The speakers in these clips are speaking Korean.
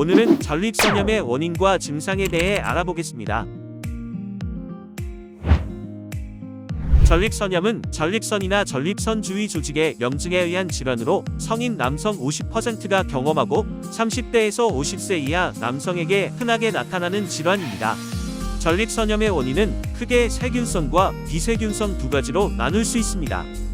오늘은 전립선염의 원인과 증상에 대해 알아보겠습니다. 전립선염은 전립선이나 전립선 주위 조직의 염증에 의한 질환으로 성인 남성 50%가 경험하고 30대에서 50세 이하 남성에게 흔하게 나타나는 질환입니다. 전립선염의 원인은 크게 세균성과 비세균성 두 가지로 나눌 수 있습니다.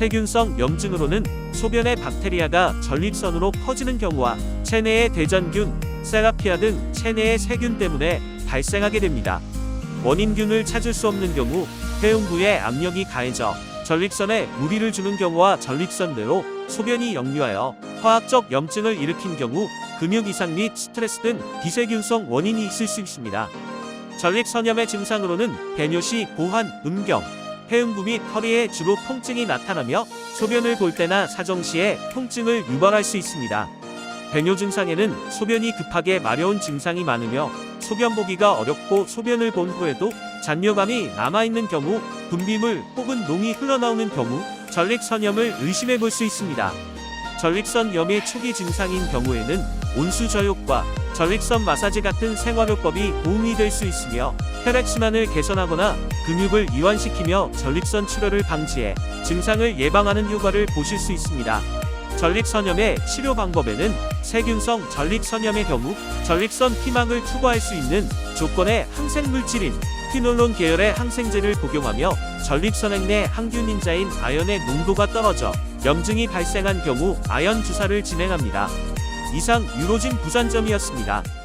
세균성 염증으로는 소변의 박테리아가 전립선으로 퍼지는 경우와 체내의 대전균, 세라피아 등 체내의 세균 때문에 발생하게 됩니다. 원인균을 찾을 수 없는 경우 폐음부에 압력이 가해져 전립선에 무리를 주는 경우와 전립선 내로 소변이 역류하여 화학적 염증을 일으킨 경우 근육 이상 및 스트레스 등 비세균성 원인이 있을 수 있습니다. 전립선염의 증상으로는 배뇨시 고환, 음경, 폐음부 및 허리에 주로 통증이 나타나며 소변을 볼 때나 사정 시에 통증을 유발할 수 있습니다. 배뇨 증상에는 소변이 급하게 마려운 증상이 많으며 소변 보기가 어렵고 소변을 본 후에도 잔뇨감이 남아있는 경우 분비물 혹은 농이 흘러나오는 경우 전립선염을 의심해 볼 수 있습니다. 전립선염의 초기 증상인 경우에는 온수저욕과 전립선 마사지 같은 생활요법이 도움이 될 수 있으며 혈액순환을 개선하거나 근육을 이완시키며 전립선 출혈을 방지해 증상을 예방하는 효과를 보실 수 있습니다. 전립선염의 치료 방법에는 세균성 전립선염의 경우 전립선 피막을 투과할 수 있는 조건의 항생물질인 피놀론 계열의 항생제를 복용하며 전립선액 내 항균인자인 아연의 농도가 떨어져 염증이 발생한 경우 아연 주사를 진행합니다. 이상 유로진 부산점이었습니다.